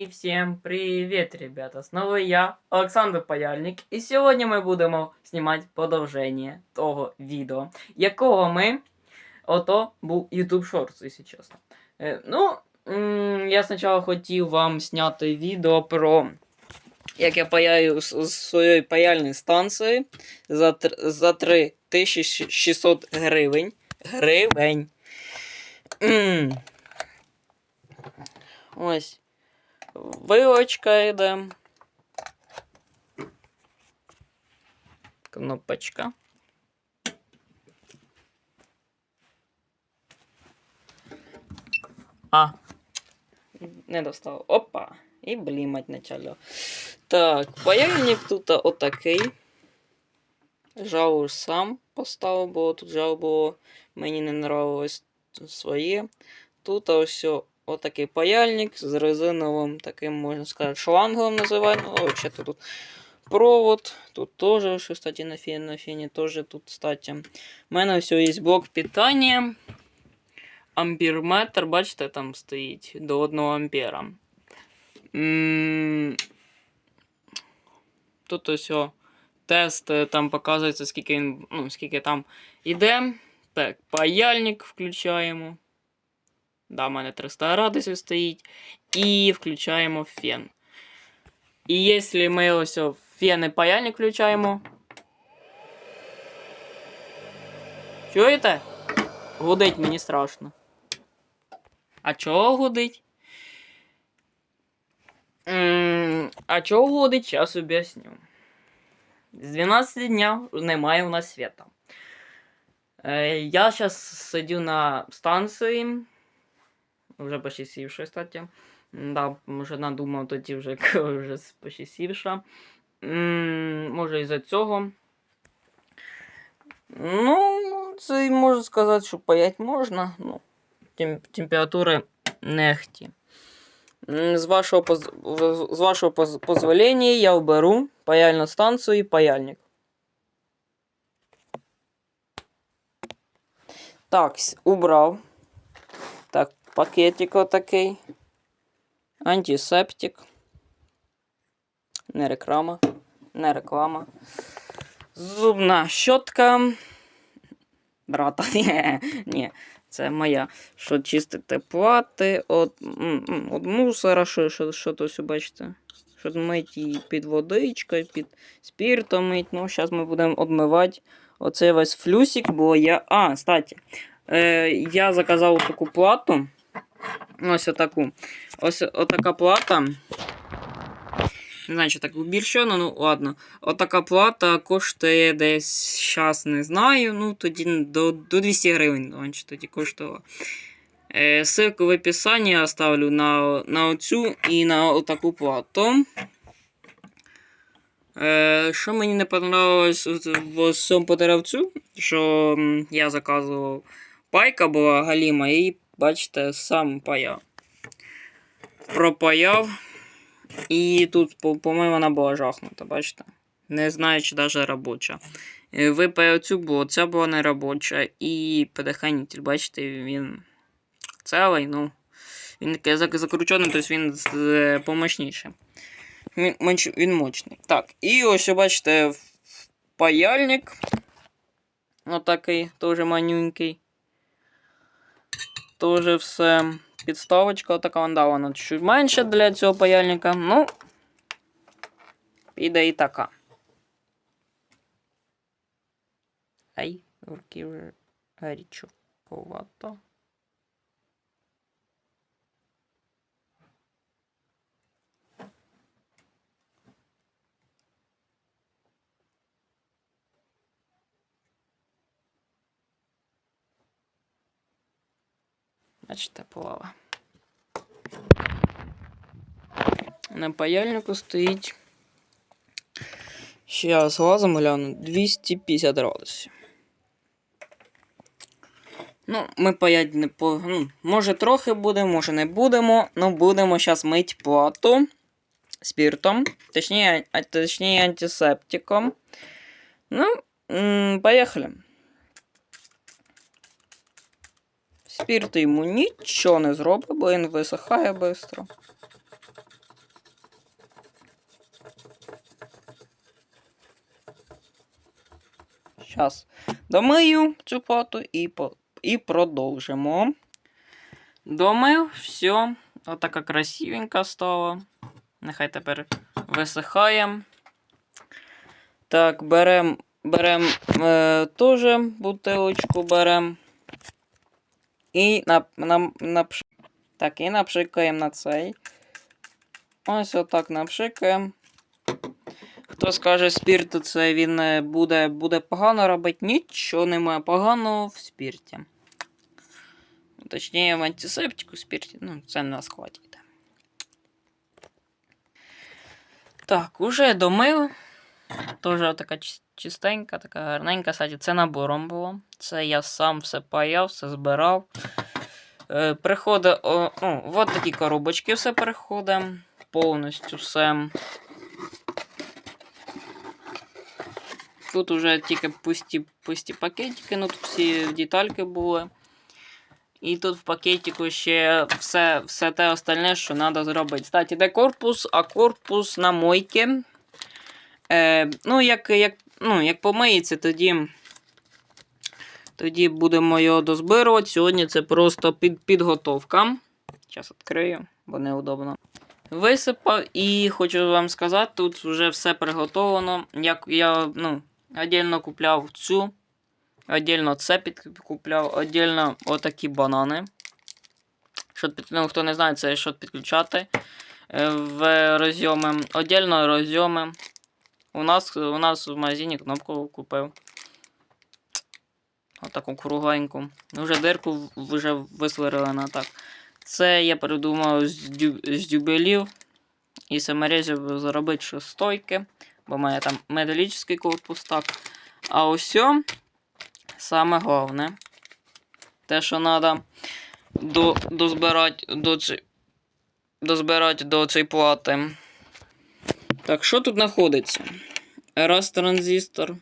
И всем привет, ребята! Снова я, Олександр Паяльник, і сьогодні ми будемо знімати продовження того відео, якого ми. Ото був YouTube Shorts, якщо чесно. Е, ну, м, я спочатку хотів вам зняти відео про. Як я паяю з, своєї паяльної станції за, за 3600 гривень. Гривень. Ось. Вилочка йде. Кнопочка. А. Не достав. Опа. І блімать начало. Так, паяльник тут отакий. Жалу сам поставив, бо тут жал було. Мені не нравилось своє. Тут ось отакий паяльник з резиновим таким, можна сказати, шлангом називаємо. Ну, взагалі тут провод. Тут теж, що, кстати, на фені, на фені теж тут, кстати. У мене все є блок питання. Амперметр, бачите, там стоїть до 1 ампера. Тут ось о, тест, е, там показується, скільки він, ну, скільки там іде. Так, паяльник включаємо. Да, у мене 300 градусів стоїть. І включаємо фен. І якщо ми ось фен і паяльник включаємо. Чуєте? Гудить мені страшно. А чого гудить? А чого гудить, зараз об'ясню. З 12 дня немає у нас світа. Е, Я зараз сидю на станції. Вже почти сівша, кстати. Да, вже надумав тоді вже, вже почти сівша. Може із-за цього. Ну, це можу сказати, що паять можна. Ну, тем, температури нехті. З вашого, поз... з вашого поз... позволення я оберу паяльну станцію і паяльник. Так, убрав. Так, пакетик отакий. Антисептик. Не реклама. Не реклама. Зубна щотка. Брата. Ні, ні, це моя. Що чистити плати от, от мусора, що, що, що то все бачите. Що мить її під водичкою, під спіртом мить. Ну, зараз ми будемо обмивати оцей весь флюсик, бо я. А, кстати, е, я заказав таку плату. Ось отаку. Ось отака плата. Не знаю, чи так більше, ну, ну ладно. Отака плата коштує десь, зараз не знаю. Ну, тоді до, до 200 гривень раніше тоді коштувала. Е, ссылку в описанні оставлю на, на оцю і на отаку плату. Е, що мені не понравилось в цьому подеревцю, що я заказував пайка була галіма, і бачите, сам паяв. Пропаяв. І тут, по- по-моєму, вона була жахнута, бачите? Не знаю, чи навіть робоча. Е, Випаяв цю, бо ця була не робоча. І предохранитель, бачите, він цілий, ну. Він такий зак- закручений, тобто він помощніший. Він, він мощний. Так, і ось, бачите, паяльник. Отакий, теж манюнький. Тоже все. Підставочка така вон, да, вона чуть менше для цього паяльника. Ну, піде і така. Ай, руки вже гарячковато. Бачите, плава. На паяльнику стоїть. Зараз глазом гляну 250 градусів. Ну, ми паять не по. Ну, може трохи буде, може не будемо. Ну, будемо зараз мить плату спіртом. Точніше, точніше антисептиком. Ну, м, поїхали. Спірт йому нічого не зробить, бо він висихає швидко. Зараз домию цю поту і і продовжимо. Домив, все. Отака красивенька стала. Нехай тепер висихаємо. Так, беремо берем, е, теж бутилочку беремо. І нап, нам, напш... так, і напшикаємо на цей. Ось отак напшикаємо. Хто скаже, спірт це він е, буде, буде погано робити, нічого немає поганого в спірті. Точніше, в антисептику спірті, ну, це на складі йде. Так, уже домив. Тоже така чис- чистенька, така гарненька. Кстати, це набором було. Це я сам все паяв, все збирав. Е, приходить, о, ну, от такі коробочки все приходить. Повністю все. Тут уже тільки пусті, пусті пакетики, ну тут всі детальки були. І тут в пакетику ще все, все те остальне, що треба зробити. Кстати, де корпус, а корпус на мойці. Е, ну, як, як, ну, як помиється, тоді, тоді будемо його дозбирувати. Сьогодні це просто під, підготовка. Зараз відкрию, бо неудобно. Висипав і хочу вам сказати, тут вже все приготовлено. Як я ну, отдельно купляв цю, отдельно це підкупляв, отдельно отакі банани. Щоб, під- ну, хто не знає, це що підключати е, в розйоми. Отдельно розйоми. У нас, у нас в магазині кнопку купив. Отаку кругленьку. Вже дирку вже висверлена так. Це я придумав з, дю, з дюбелів і саморезів зробити шестойки, бо в мене там металічний корпус так. А ось саме головне. Те, що треба до, дозбирати до цієї плати. Так, що тут знаходиться? Раз транзистор.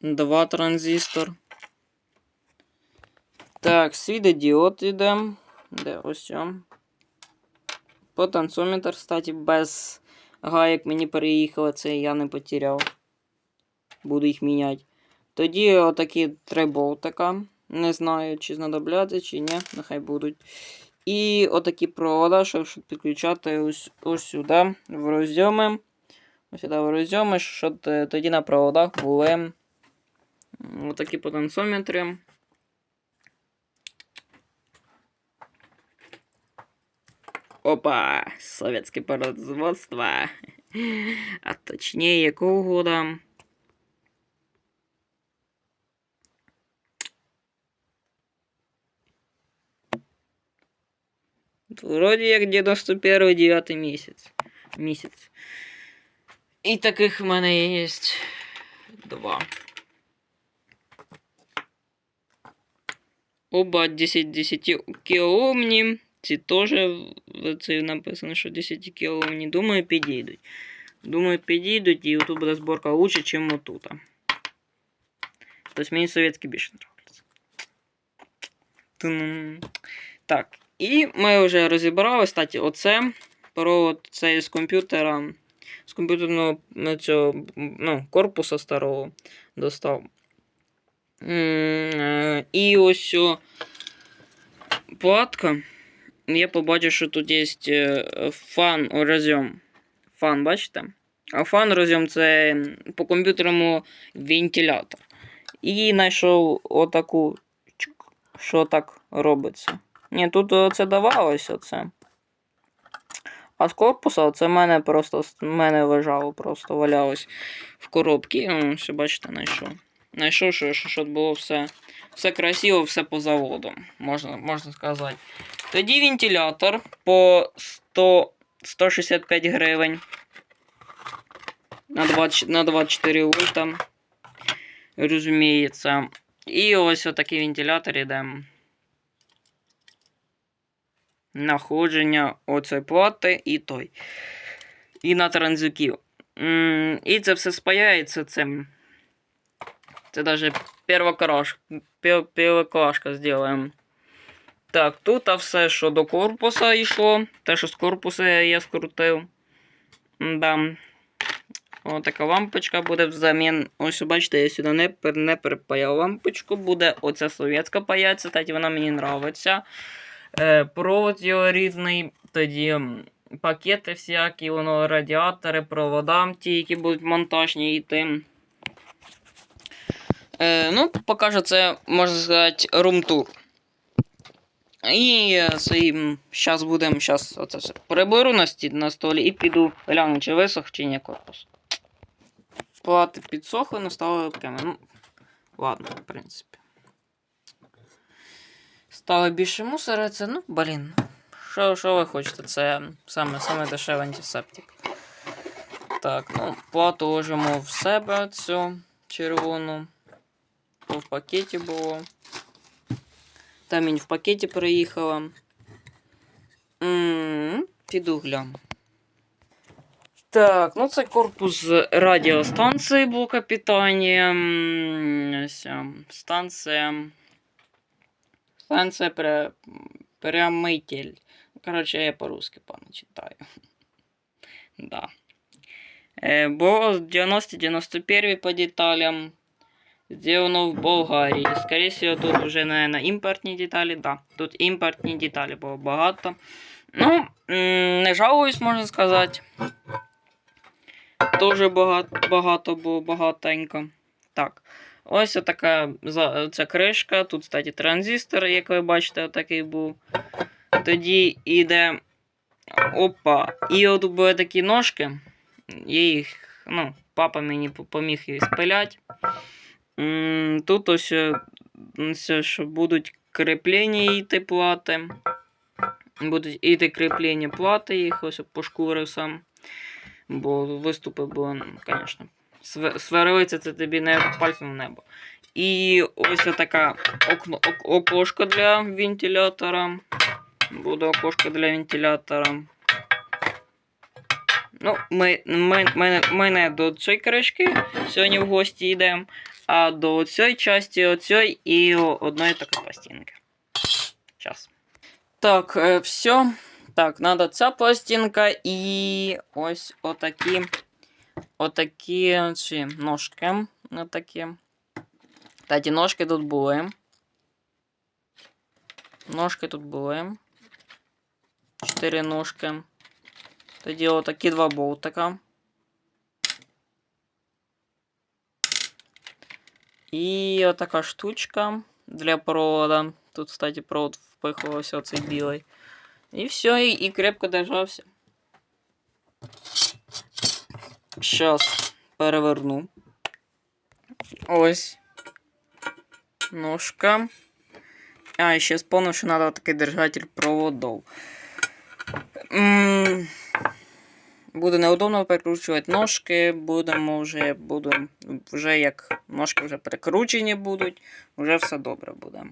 Два транзистор. Так, світодіод іде. Де ось. Потенціометр, кстати, без гаєк мені переїхали, це я не потеряв. Буду їх міняти. Тоді отакі три болтика. Не знаю, чи знадобляться, чи ні, нехай будуть. І отакі провода, щоб підключати ось, ось сюди, в розйоми. Ось сюди в розйоми, щоб тоді на проводах були отакі потенціометри. Опа! Советское производство. А точнее, якого года? Вроде як 91 9 місяць. Місяць. І таких в мене є два. Оба 10 10 кілоомні. Ці теж в- це написано, що 10 кілоомні. Думаю, підійдуть. Думаю, підійдуть, і тут буде зборка лучше, ніж отут. Тобто мені совєтські більше нравляться. Тун. Так, і ми вже розібрали, кстати, оце провод цей з комп'ютера, з комп'ютерного ну, цього, ну, корпуса старого достав. Е, І ось о, платка. Я побачив, що тут є е, фан розйом. Фан, бачите? А фан розйом це по комп'ютерному вентилятор. І знайшов отаку, що так робиться. Ні, тут е, це давалося це. А з корпуса це в мене просто мене лежало, просто валялось в коробці. Ну, все бачите, знайшов. Знайшов, що, що було все, все красиво, все по заводу, можна, можна сказати. Тоді вентилятор по 100, 165 гривень. На 20, на 24 вольта. Розуміється. І ось отакий вентилятор іде. Находження оцей плати і той. І на транзюків. І це все спаяється цим. Це первокрашка, первоклашка зробимо. Так, тут а все, що до корпуса йшло. Те, що з корпуса я скрутив. Да. Ось така лампочка буде взамін. Ось бачите, я сюди не, не припаяв лампочку. Буде оця совєтська паяться, тоді вона мені нравиться. Е, провод його рідний, тоді пакети всякі, воно радіатори, провода, ті, які будуть монтажні йти. Е, ну, покажу це, можна сказати, рум-тур. І зараз будемо щас оце все приберу на, сті, на столі і піду гляну, чи висох, чи ні корпус. Плати підсохли, наставили кеми. Ну, ладно, в принципі. Стало більше мусора, це, ну, блін. Що, що ви хочете? Це саме, саме дешевий антисептик. Так, ну, плату ложимо в себе цю червону. То в пакеті було. Там він в пакеті приїхала. М, Піду гляну. Так, ну це корпус радіостанції блока питання. М, ось, ем, Станція. Станція пре... прямитель. Коротше, я по-русски пане читаю. Да. Е, Бо 90-91 по деталям. Сделано в Болгарії. Скорее всего, тут вже, наверное, імпортні деталі. Да, тут імпортні деталі було багато. Ну, не жалуюсь, можна сказати. Дуже багато, багато було, багатенько. Так. Ось така за- ця кришка. Тут, кстати, транзистор, як ви бачите, такий був. Тоді йде. Опа. І от були такі ножки. Я їх, ну, папа мені допоміг їх спиляти. Тут ось, ось, що будуть кріплення йти плати. Будуть іти кріплення плати, їх ось пошкурив сам. Бо виступи було, ну, звісно. Сверлиться це тобі не пальцем в небо. І ось така окно, окошко для вентилятора. Буде окошко для вентилятора. Ну, ми, ми, ми, ми не до цієї кришки сьогодні в гості йдемо, а до цієї часті оцієї і одної такої пластинки. Час. Так, е, все. Так, треба ця пластинка і ось отакі. Отакі ці ножки. Отакі. Та ті ножки тут були. Ножки тут були. Чотири ножки. Тоді отакі два болтика. І отака штучка для провода. Тут, кстати, провод впихувався оцей білий. І все, і, і крепко держався. Щас переверну. Ось. Ножка. А, і ще вспомнив, що треба такий держатель проводов. М, Буде неудобно перекручувати ножки, будемо вже, буду, вже як ножки вже перекручені будуть, вже все добре буде.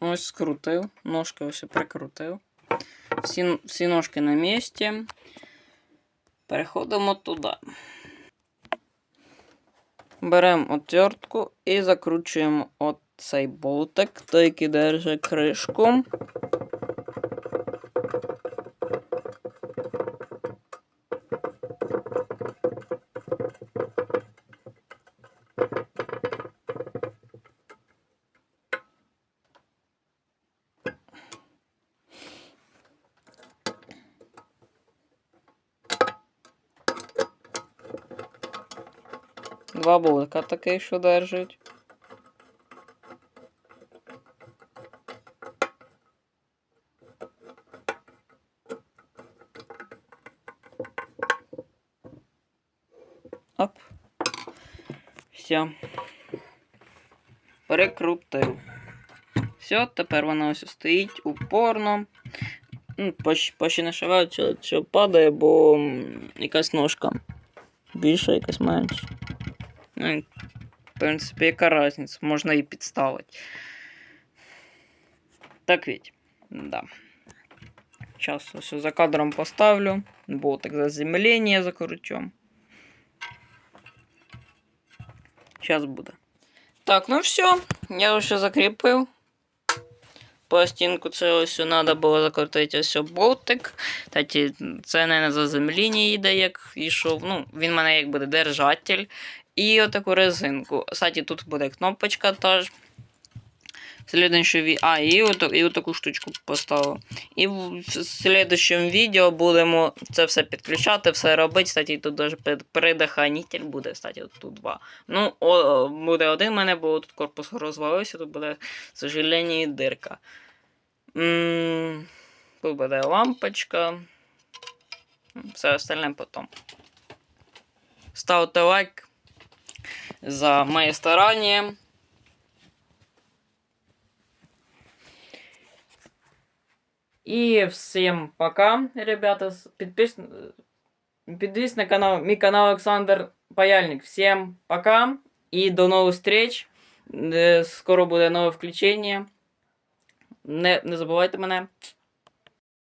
Ось скрутив, ножки ось прикрутив. Всі, всі ножки на місці. Переходимо туди. Беремо отвертку і закручуємо оцей болтик, той, який держить кришку. Два болтика такий, що держить. Оп. Все. Прикрутив. Все, тепер вона ось стоїть упорно. Ну, Почти, не шиваю, що, падає, бо якась ножка більша, якась менша. Ну, в принципі, яка різниця, можна і підставити. Так ведь, да. Сейчас все за кадром поставлю. Болтик заземлення закручу. Сейчас буде. Так, ну все, я вже закріпив. пластинку це треба було закрутити ось болтик. Кстати, це не на заземлінні йде, як йшов. Ну, він в мене як буде держатель. І отаку резинку. Кстати, тут буде кнопочка теж. Следующее. А, і, ото, і отаку штучку поставив. І в слідчому відео будемо це все підключати, все робити. Кстати, тут даже пед- буде. Кстати, тут два. Ну, о, буде один в мене, бо тут корпус розвалився, тут буде, к сожалению, дирка. м тут буде лампочка. Все остальне потім. Ставте лайк за моє старання. И всем пока, ребята. Подпис... Подписывайтесь на канал, мой канал Александр Паяльник. Всем пока и до новых встреч. Скоро буде нове включення. Не, не забувайте мене.